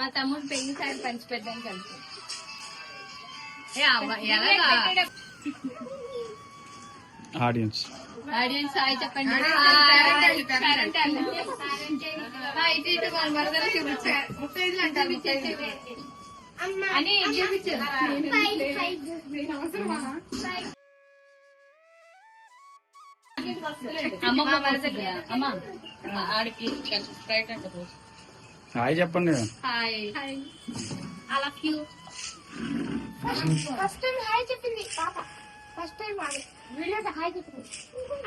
మా తమ్ముడు పెళ్ళి సారి పంచి పెట్టడానికి వెళ్తాం ఏ అవ్వ, ఎలాగా? ఆడియన్స్. ఆడియన్స్ హాయ్ చెప్పండి. అని చూపించు. వరసకి అమ్మ ఆడికి స్ప్రైట్ అంటే. హాయ్ చెప్పండి. Hi. I love you first time hi చెప్పింది పాప. ఫస్ట్ టైం వాడి వీడియోస్ హాయ్ చెప్పింది.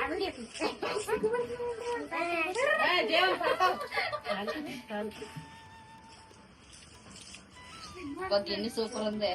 అడుగు సూపర్ ఉంది.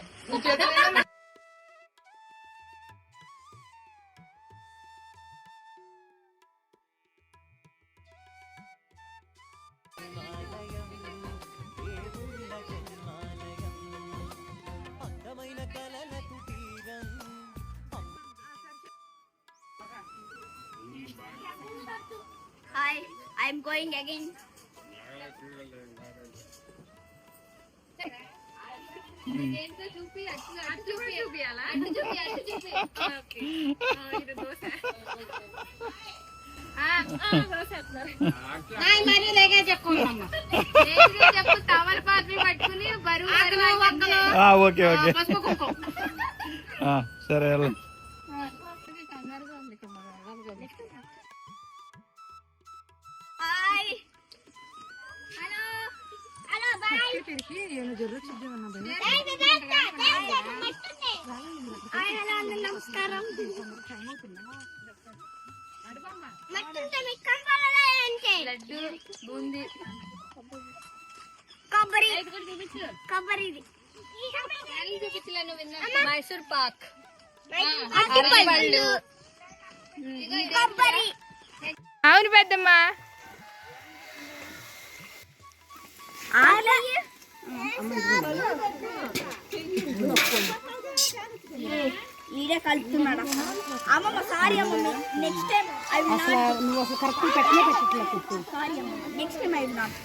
పట్టుకుని బరువు బరువు అక్కలు. Okay okay. ఆ, సరే అందరూ నమస్కారం. లడ్డు బూందీ. కొబ్బరి. మైసూర్ పాక్. అరటిపళ్ళు కొబ్బరి. అవును పెద్దమ్మ. ఈడే కలుపుతున్నాడు అమ్మమ్మ సారీ అమ్మమ్మ నెక్స్ట్ టైం ఐ విల్ అసలు నువ్వు అసలు కరెక్ట్ పెట్టనే పెట్టట్లేదు సారీ అమ్మమ్మ next time I will not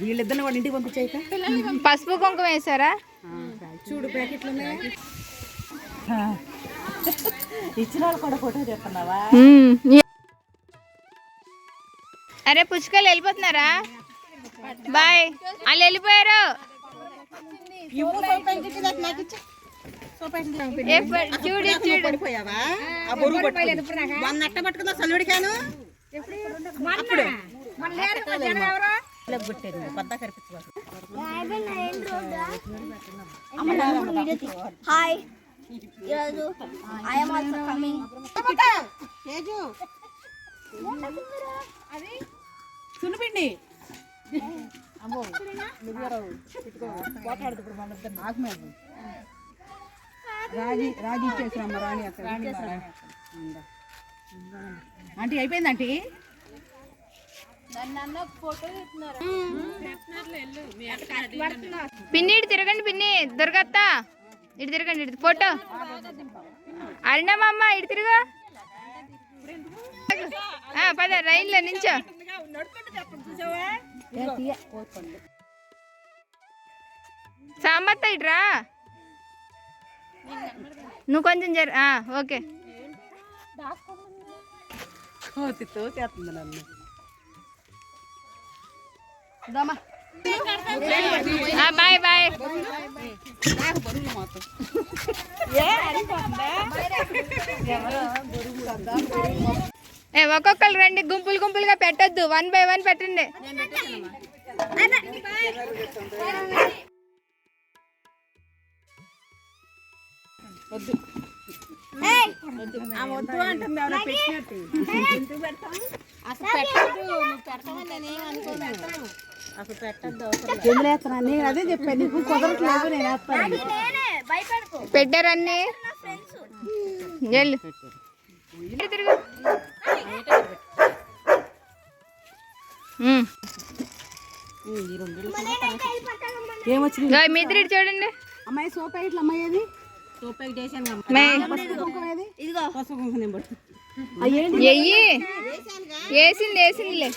వీళ్ళిద్దరిని ఇంటికి పసుపు కుంకుమ వేసారా? చూడు ప్యాకెట్లు ఇచ్చిన వాళ్ళు కూడా ఫోటో చెప్తున్నావా అరే పుష్కలు వెళ్ళిపోతున్నారా? బాయ్. వాళ్ళు వెళ్ళిపోయారు. చూడు చూడు. అట్ట పట్టుకుందా? సల్లుడికాను హాయ్. ఈరోజు ఐఎమ్ ఆల్సో కమింగ్ సున్నిపిండి. అమ్మో పోటాడుతుంది మన ఇద్దరు నాకు మేము రాగి రాగి ఇచ్చేసాం రాణి అక్కడ ఆంటీ అయిపోయింది ఆంటీ? పిన్ని ఇటు తిరగండి పిన్ని. దుర్గత్త. ఇటు తిరగండి ఇటు ఫోటో. అరిణమమ్మ ఇటు తిరుగు. పద రైల్లో నించో. సామత్త ఇటురా నువ్వు కొంచెం జర ఆ, ఓకే కోతితో చేస్తుంది నన్ను ఆ, బాయ్ బాయ్ ఏ ఒక్కొక్కరు రండి గుంపులు గుంపులుగా పెట్టొద్దు. వన్ బై వన్ పెట్టండి. వద్దు అదే చెప్పాను నీకు కుదరట్లేదు నేను పెట్టారన్ని తిరుగు ఏమొచ్చింది? ఇదిగో మీ ఇద్దరు ఇటు చూడండి. అమ్మాయి సోప్ ప్యాకెట్లు అమ్మాయి ఏది? సోప్ ఇదిగో వేసింది వేసిందిలే